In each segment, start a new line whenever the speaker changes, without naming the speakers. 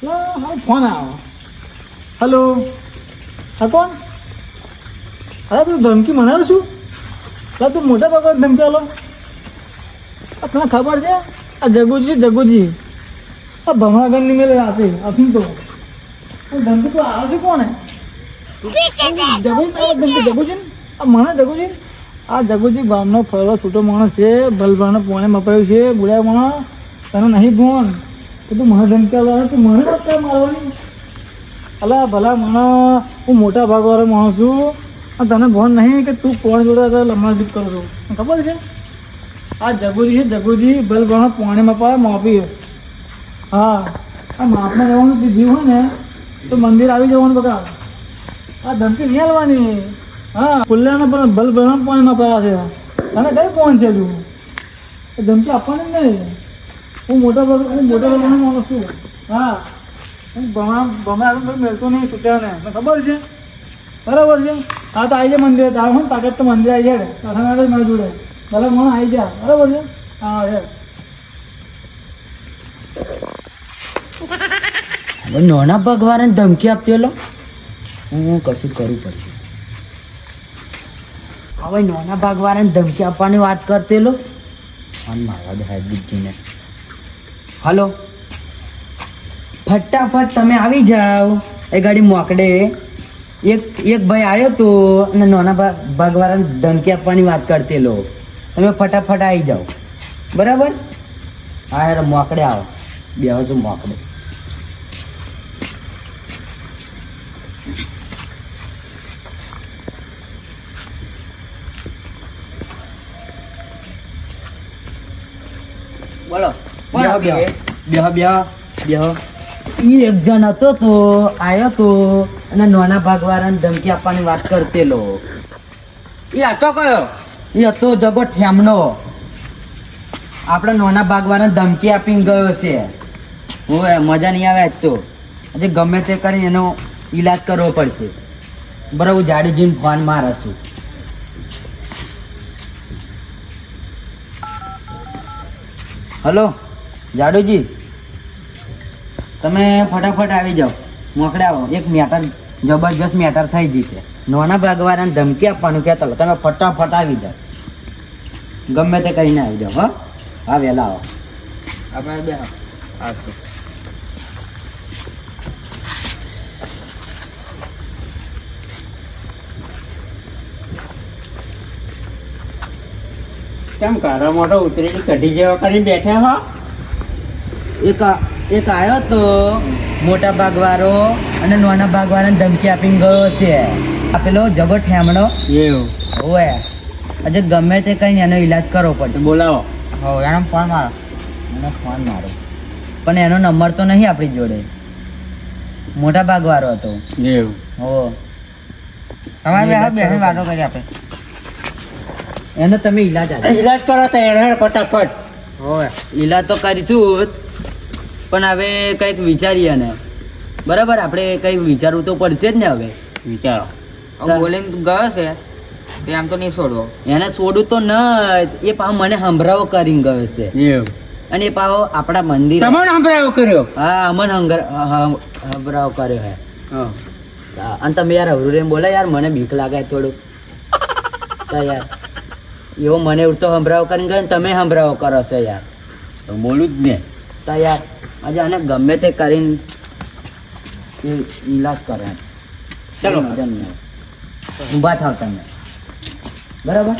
Phone આવો? Hello? હા કોણ? હા તું ધમકી મનાવે છું? હા તું મોટા બાબા ધમકી આલો તને ખબર છે? આ જગુજી જગુજી. આ ભમરાગઢની મેલે રાતે અફીમ તો. ધમકી તો આવે છે કોને જગુજી જગુજી આ મને જગુજી? આ જગુજી ગામનો ફરવા છૂટો માણસ છે બલબાનો પોણે મપાયું છે બુડા માણસ તને નહીં ભોન તું મને ધમકાવવા આલવાનો તું મને વાત મારવાની અલા ભલા મને, હું મોટા ભાગવાળો માણસ છું. અને તને ભણ નહીં કે તું કોણ જોડે લમણાજીત કરું છું. ખબર છે? આ જગુજી છે, જગુજી બલબાનો પોણીમાં પાડે માપી હા. આ માપમાં જવાનું જીવ હોય ને, તો મંદિર આવી જવાનું બકા. આ ધમકી નહીં હાલવાની હા ખુલ્લાને પણ બલરામ પાણીમાં પાયા છે. તને કઈ કોણ છે તું? ધમકી આપવાની નહીં. હું મોટા ભાગ હું મોટા ભાગનો માણસ છું. હા. હું ભમા ભમા મેળતો નહીં છૂટ્યાને. મને ખબર છે? બરાબર છે? હા, તો આવી જાય મંદિરે. તારે હું તાકાત તો મંદિર આવી જાય તારા માટે મારી જોડે. ભલે મને આવી જા. બરાબર છે? હા છે
નાના પગવાળાને ધમકી આપતી લો. હું કશું કરવું પડશે. હવે નાના ભાગવાળાને ધમકી આપવાની વાત કરતી લો. મારા હાઈબ્રિડજીને હલો. ફટાફટ તમે આવી જાઓ. એ ગાડી મોકડે એક એક ભાઈ આવ્યો તો અને નાના ભાગ ભાગવાળાને ધમકી આપવાની વાત કરતી લો. તમે ફટાફટ આવી જાઓ. બરાબર? હા યાર મોકડે આવો. બે હજુ મોકડે બોલો. બેહો બેહો બેહો ઈ એક જણ હતો તો આયો તો અને નાના ભાગવાળાને ધમકી આપવાની વાત કરતેલો.
એ હતો કયો?
એ હતો જગો ઠેમનો આપણે નાના ભાગવાળાને ધમકી આપીને ગયો છે. હોય મજા નહીં આવે તો. આજે ગમે તે કરીને એનો ઈલાજ કરવો પડશે. બરાબર જાડી જઈને ફોન મારશું. હલો? જાડુજી, તમે ફટાફટ આવી જાઓ. મોકડાવો એક મેટર, જબરજસ્ત મેટર થઈ જશે નાના ભાગવાળાને ધમકી આપવાનું કહેતો હતા. તમે ફટાફટ આવી જાઓ. ગમે તે કરીને આવી જાઓ, હા. હા, વહેલા આવો. બે આવશે
કેમ કારો મોટો ઉતરેલી કઢી જેવા કરીને બેઠા હો?
એક એક આવ્યો તો મોટા ભાગવાળો અને નાના ભાગવાળાને ધમકી આપીને ગયો છે આ પેલો જગો ઠેમણો.
એવું.
હોય આજે ગમે તે કંઈ એનો ઈલાજ કરવો પડશે
બોલાવો.
હો એનો ફોન મારો. એનો ફોન મારો. પણ એનો નંબર તો નહીં આપણી જોડે. મોટા ભાગવાળો હતો.
એવું.
હો
તમારે બે હાથ વાતો કરી આપે.
એનો તમે ઈલાજ આપો.
ઈલાજ કરો તો એને ફટાફટ.
હોય ઈલાજ તો કરીશું. પણ હવે કંઈક વિચારીએ ને. બરાબર? આપણે કંઈક વિચારવું તો પડશે જ ને હવે.
વિચારો.
હવે
બોલીને ગયો છે તે આમ તો નહીં છોડવો
એને છોડું તો ન એ પાવ મને સંભળાવો કરીને ગયો છે. અને એ પાછો આપણા મંદિર
તમારો સંભળાવો કર્યો?
હા અમન હંગર- સંભળાવો કર્યો હે. અને તમે યાર અવરું રેમ બોલે યાર મને બીક લાગે થોડું તો યાર એવો મને એવું તો સંભળાવો કરીને ગયો ને તમે સંભળાવો કરો છો યાર.
બોલું જ ને.
તો યાર આજે આને ગમે તે કરીને એ ઈલાજ કરે.
ચલો.
ઊભા થાવ તમે. બરાબર?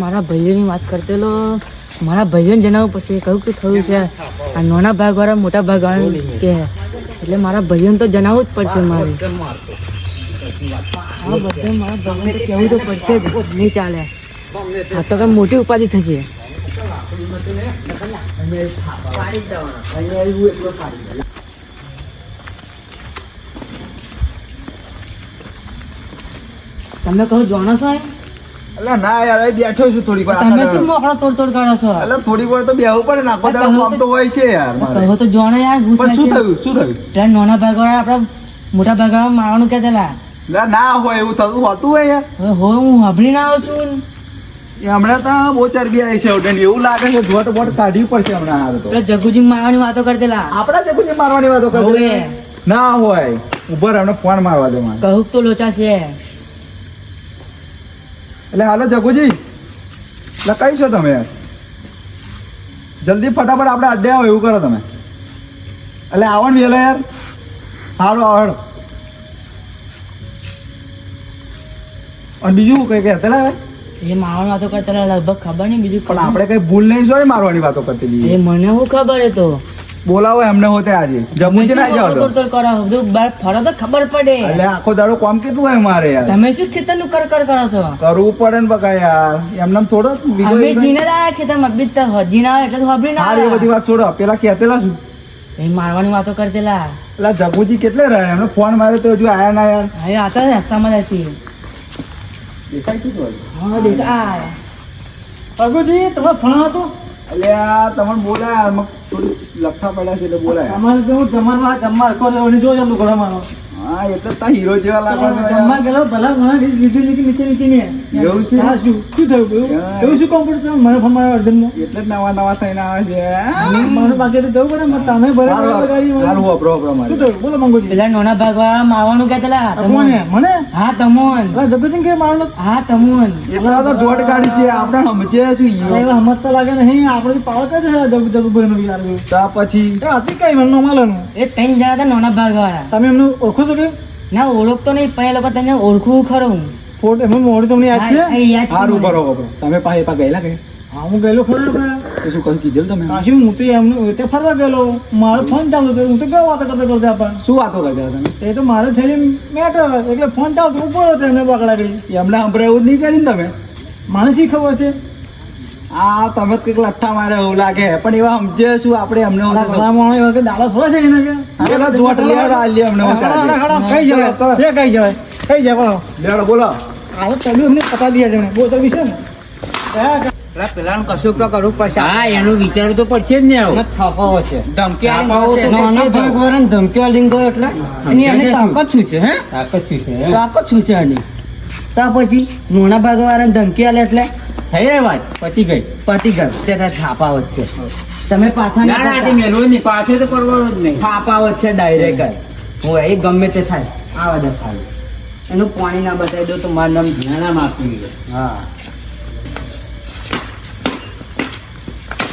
મારા ભાઈઓની વાત કરતેલો મારા ભાઈઓને જણાવવું પછી કહ્યું કે થયું છે. આ નાના ભાગવાળા મોટા ભાગવાળા કે એટલે મારા ભાઈઓને તો જણાવવું જ પડશે મારે. હા બધે મારા ભાઈઓને તો કહેવું તો પડશે જ. નહીં ચાલે. આ તો કઈ મોટી ઉપાધિ થશે. તમે કહો જાણો છો
એટલે ના યાર બેઠો છું થોડી વાર.
તમે શું મોકળો તોડ તોડ કરો છો?
એટલે થોડી વાર તો બેહવું પડે નાખો દાડો કામ તો હોય છે યાર
કહો તો જોણે યાર
પણ શું થયું શું થયું?
ત્યાં નાના ભાગવાળા આપણા મોટા ભાગવાળા મારવાનું કહેતા
ના ના હોય એવું થતું હોતું હોય યાર.
હવે હોય હું સાંભળી ના આવું છું
હમણાં તો બહુ ચરબી આવી છે ઉડન. એવું લાગે છે જોટ બોટ કાઢવી પડશે હમણાં હાલ તો.
જગુજી મારવાની વાતો કરતેલા.
આપણા જે જગુજી મારવાની વાતો કરે ના હોય. ઉભર હમણાં ફોન મારવા દે મારે
કહું તો લોચા છે.
એટલે હાલો જગુજી એટલે કઈ છો તમે? જલ્દી ફટાફટ આપણે અડ્ડે આવો એવું કરો તમે. એટલે આવો ને વેલા યાર. સારું આવડ અને બીજું કઈ કહેતા ને
એ મારવાની વાતો કરતા લગભગ ખબર નહીં બીજું
પણ આપણે કઈ ભૂલ નહીં જોઈ મારવાની વાતો કરતી
એ મને શું ખબર એ તો.
બોલાવો એમને હોતે આજે. જમુજી ના જાવ તો.
કરો? બધું બાર ફરો તો ખબર પડે.
એટલે આખો દાડો કામ કેટલું હોય મારે યાર.
તમે શું ખેતરનું કર કર કરો છો?
કરવું પડે ને બકા યાર. એમને થોડો બીજો
અમે જીને જ ખેતર બીજ તો હજીના એટલે તો ખબર ના
આ બધી વાત છોડો. પેલા કહેતેલા શું?
એ મારવાની વાતો કરતેલા.
પેલા જગુજી કેટલે રહે એમને ફોન માર્યો તો હજુ આયા ના યાર.
હવે આતા રસ્તામાં હશે.
દેખાય શું
હા દેખા
અગુજી તમે ફોન હતો
એટલે આ તમને બોલાયા થોડું લફા પડ્યા છે એટલે બોલાય
અમારે તો હું જમવા જમવા છે ઓલી જોજો લુગડો મારો
હા એટલે તા હીરો જેવા લાગો છો
જમવા
યાર.
ભલા ઘણા ડીશ લીધી લીધી નીચે નીચે ને
એવું છે?
હા શું? શું થયું? એવું? શું કોમ્પ્યુટર તમે મને ફોન માર્યો અર્જન્ટમાં
એટલે જ નવા નવા થઈને આવે છે.
મને બાકી તો જવું પડે મારે તમે ભલે
સારું
લગાડી
વાપરો વાપરો
શું થયું? બોલો મંગુજી.
પેલા નોના ભાગવા મારવાનું કહેતેલા
કોને મને?
હા તમોન.
જગુજી કે મારલો
હા તમોન.
એટલા તો જોટ કાઢી છે આપણે સમજે શું હીરો.
એવા હમત તો લાગે નહીં આપણે પાવર કરે છે જગુ જગુ ભાઈ નું યાર
પછી?
એ હતી કઈ મને માલવાનું
એ ત્રણ જણા હતા નોના ભાગવાળા.
તમે એમનું ઓળખો છો કે
ના ઓળખતો નહીં પણ એ લોકો તને ઓળખું ખરું.
ફોટો એમાં મોડું તમને યાદ છે?
હા,
સારું બરોબર તમે પાસે પા ગયેલા કે?
હા હું ગયેલો ખરો
તો શું કહ્યું કીધેલું તમે?
કાશી હું તો એમનું તે ફરવા ગયેલો. મારો ફોન ચાલુ હતો હું તો કેવો વાતો કરતો કરતો આપણ
શું વાતો કરતા તમે?
એ તો મારે થયેલી મેટર એટલે ફોન ચાલતો ઉપર હતો એમને પકડાવી.
એમને સંભળાય એવું નહીં કરીને તમે?
માણસી ખબર છે?
આ તમે કંઈક લઠ્ઠા મારે એવું લાગે. પણ એવા સમજે શું આપણે
દાડા થોડા છે એને
પેલા જોટ આલી અમને
હાડા, હાડા, હાડા, કઈ જવાય. છે કઈ જવાય. કઈ જાય બોલો.
બોલો.
આ તમે અમને પતા દિયા છે બહુ તો વિશે ને?
પેલા કશું તો કરવું પડશે.
હા એનું વિચાર તો પડશે જ ને.
થાપાવો છે. ધમકી આલીને
થાપાઓ
ગયો છે.
તો
નાના
કેટલી
ભાગવાળાને ધમકી આલીને ગયો એટલે. એની તાકાત શું છે હે?
તાકાત શું છે,
તાકાત શું છે આની તા પછી નાના ભાગવાળાને ધમકી આલે એટલે
થઈ રે વાત? પતી ગઈ.
પતી ગઈ તેના થાપા વચ્ચે તમે પાછા
ના ના તે મેલવો નહીં. પાછો તો પડવાનો જ નહીં.
થાપા વચ્ચે ડાયરેક્ટ હું એ ગમે તે થાય. આ બધા થાય એનું પાણી ના બતાવી દો તો મારું નામ
ના માફી ગયો
હા.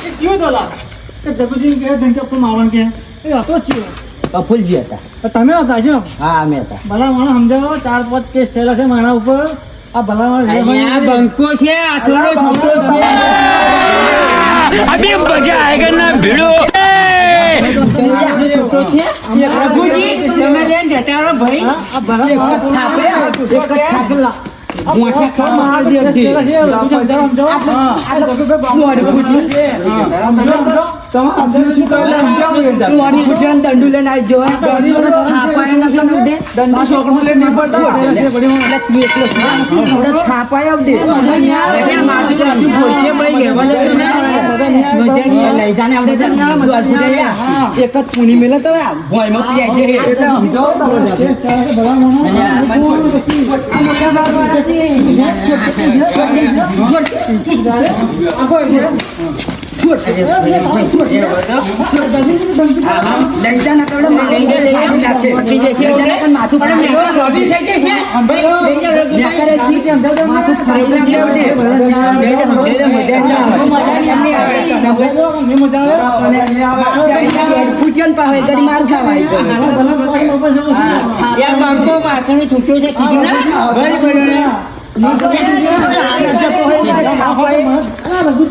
એ ચિયો તો લા કે જગુજી કે માવણ કે એ હતો જ
કફુલજી હતા.
તો તમે હતા જો
હા અમે હતા.
ભલા મને સમજાવો ચાર પાંચ કેસ થયેલા છે મારા ઉપર.
બંકો છે
આ થોડો
છોકરો છે
એક જ પુની મેલે તો ભોયમાં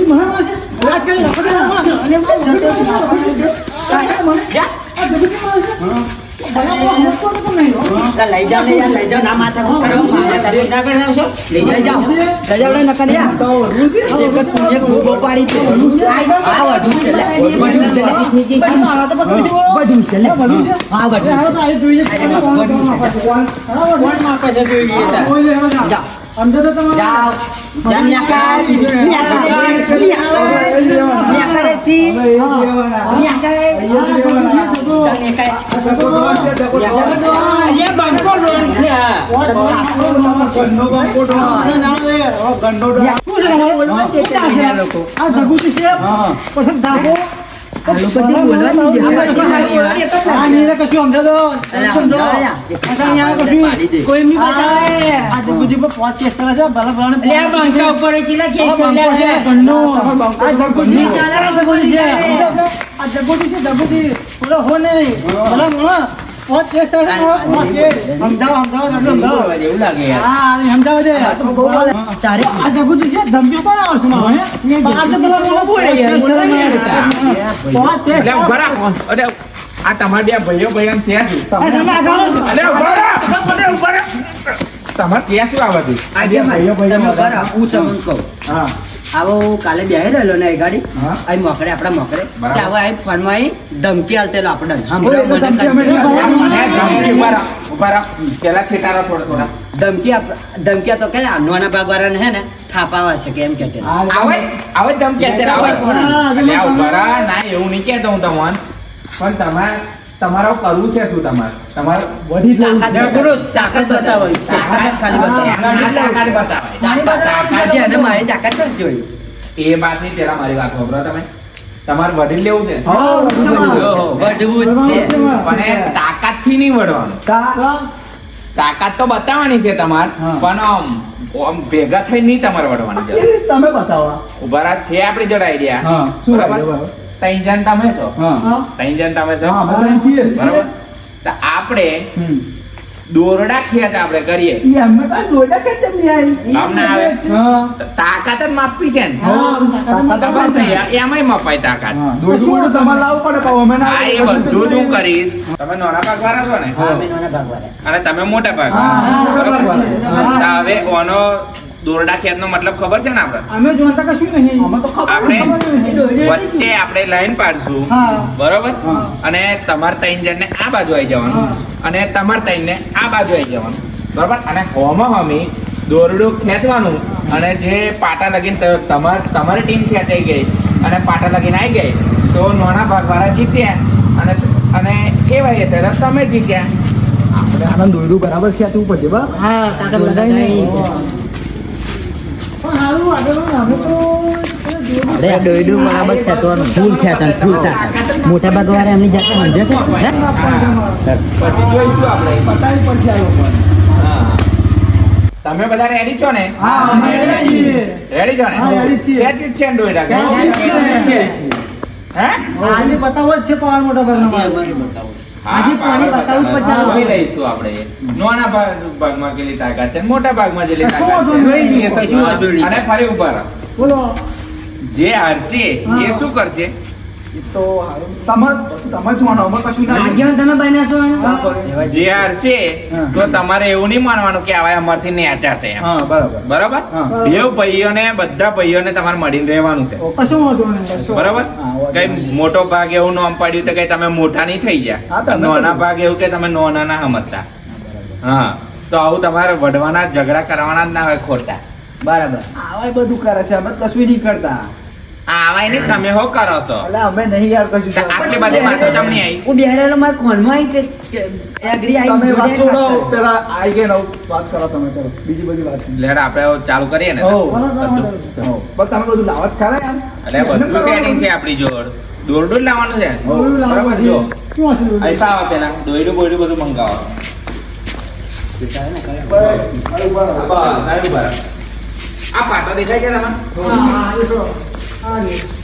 પી લઈ જાને
લઈ
જાઓ લઈ જાઓ. ના
કરાવશો? લઈ
જાઓ લઈ નકર ભોગો પાડી છે. આ વધુ છે લે. છે લે. છે લે. હા વધુ
કોણ છે જોઈ
જાઓ.
અંદર તો તમે
જાઓ
બોલવા?
લોકો.
આ જગુજી છે. પછી ધાબો
લોકો જે
નીરે કશું સમજો?
અરે
સમજો. અહીંયા કશું કોઈ નહીં બતાવે. આ જગુજી પર પાંચ કેસ કરે છે ભલા ભલાને
લે આ બંકા ઉપર કેટલા કેસ
બંકો છે? ગંડો. આ
બંકો.
ચાલે છે, જગુજી છે. આ જગુજી છે જગુજી પેલો હો નહીં. ભલા ભલા પાંચ કેસ કરે છે પાંચ કેસ. સમજાવો સમજાવો
એવું લાગે યાર.
હા સમજાવો છે
તારે
આ જગુજી છે ધમકીઓ કોણ આવશે મારો? હે બહાર પેલા બોલે યાર. ને. પાંચ કેસ.
એટલે ઊભા અરે આ તમારા બે ભાઈઓ
ભાઈ ત્યાં છું.
તમારે ત્યાં શું આવે છે
આ જે ભાઈઓ ભાઈઓ હું તમને કહું.
હા.
આવો કાલે બે રહેલો ને ગાડી?
હા.
મોકરે આપડા મોકરે. આવો અહીં ફોનમાં અહીં ધમકી આલતેલો આપણે
ધમકી
ધમકી.
મને ધમકી ઊભા રહો. ઊભા રહો. પેલા ખેટારો થોડા થોડા.
ધમકી ધમકી તો કે નાના ભાગવાળાને હે ને થાપાવા છે કે એમ કે તે.
આવે આવે ધમકી અત્યારે આવે. એટલે આ ઊભા રહો. ના એવું નહીં કહેતો હું તમને. પણ તમારે તમારો કરવું છે શું તમારે? તમારે.
ઝઘડો તાકાત બતાવો. તાકાત ખાલી બતાવો.
તાકાત બતાવાય.
તાકાત છે અને મારી તાકાત જ જોઈ.
એ વાત નહીં પેલા મારી વાત વાપરો તમે. તમારે વડીલ લેવું છે?
વઢવું છે.
પણ એ તાકાતથી નહીં વળવાનું. તાકાત તો બતાવવાની છે તમારે પણ આમ ભેગા થઈ નહીં તમારે વળવાની
તમે બતાવો.
ઊભા છે આપણી જોડે આઈડિયા બરાબર? ત્રણ જણ તમે છો?
હા.
ત્રણ જણ તમે છો. બરાબર? તો આપણે દોરડા ખેંચ આપણે કરીએ.
એમને કાંઈ દોરડા ખેંચ નહીં આવી?
કામ આવે. તાકાત જ માપવી છે ને.
તાકાત
તો બસ
જ
ને, એમાંય મપાય તાકાત.
હા, દોરડું તમારે લાવવું પડે પાછું. અમે ના
એ બધું જ હું કરીશ. તમે નાના ભાગ વાળા છો ને?
હા, અમે નાના ભાગવાળા.
અને તમે મોટા ભાગ
હા, હા,
બરાબર?
બરાબર.
હવે ઓનો દોરડા ખેંચનો મતલબ ખબર છે ને આપણે?
અમે જોતા કશું નહીં.
અમે તો ખબર
આપણે વચ્ચે આપણે લાઈન પાડશું બરોબર? અને તમારે ત્રણ જણને આ બાજુ આવી જવાનું અને તમારે ત્રણને આ બાજુ આવી જવાનું બરોબર? અને હોમાં હમી દોરડું ખેંચવાનું અને જે પાટા લગીને તમાર તમારી ટીમ ખેંચાઈ ગઈ અને પાટા લગીને આવી ગઈ તો નાના ભાગવાળા જીત્યા અને અને કેવાય ત્યારે તમે જીત્યા.
આપણે આના દોરડું બરાબર ખેંચવું પડશે બરાબર
હા, અરે દોયડું બરાબર ખેંચવાનું ફૂલ ખેંચવાનું ફૂલ તાકાત મોટા ભાગવાળા એમની જાતે સમજે છે
બતાવી.
તમે બધા રેડી છો ને
હા, અમે રેડી છીએ.
રેડી છો ને
છીએ.
ક્યાં છે
ડોયડા?
હે
આની બતાવો જ છે પાવર મોટા ભાગનો
આજે
પાણી બતાવું પર પડશે.
ઊભી લઈશું આપણે. નાના ભાગ- ભાગમાં કેટલી તાકાત છે? મોટા ભાગમાં જેટલી તાકાત છે?
નહીં.
જોઈએ, કશું
અને ફરી ઉપર
બોલો.
જે હારશે એ શું કરશે?
તો હારું. તમારે તમે જોવાનું અમે કશું ના
તમે બન્યા છો
જે હારશે તો તમારે એવું નહીં માનવાનું કે આવા અમારથી નેચાશે એમ.
બરાબર.
બરાબર. બેવ ભાઈઓને બધા ભાઈઓને તમારે મળીને રહેવાનું છે.
કશો વાંધો નહીં
બરાબર? કઈ મોટો ભાગ એવું નામ પાડ્યું તો કઈ તમે મોટા નહીં થઈ ગયા નોના ભાગ એવું કે તમે નાના ના સમજતા. હા તો આવું તમારે વઢવાના ઝઘડા કરવાના જ ના હોય ખોટા.
બરાબર.
આવા બધું કરે છે અમે કશું નહીં કરતા.
આવાય નહીં તમે હો કરો છો?
એટલે અમે નહીં યાર કશું
આટલી બધી વાતો તમને આવી
હું બિહારેલો મારા ખોનમાં આવી કે- કે એગ્રી આવી
તમે વાત છોડો. પેલા આઈ ગયા નવ વાત કરો તમે ચલો બીજી બધી વાત
લેડ આપણે ચાલુ કરીએ ને.
પણ તમે બધું લાવત ખરા યાર.
એટલે બધું setting છે આપણી જોડ? દોરડું જ લાવવાનું છે? બરાબર જો.
શું હશે બોલું?
અહીં પેલા. દોયડું બોયડું બધું મંગાવો. આ પાટો દેખાય છે તમને
હા, હા, દેખો. હા, દેખો.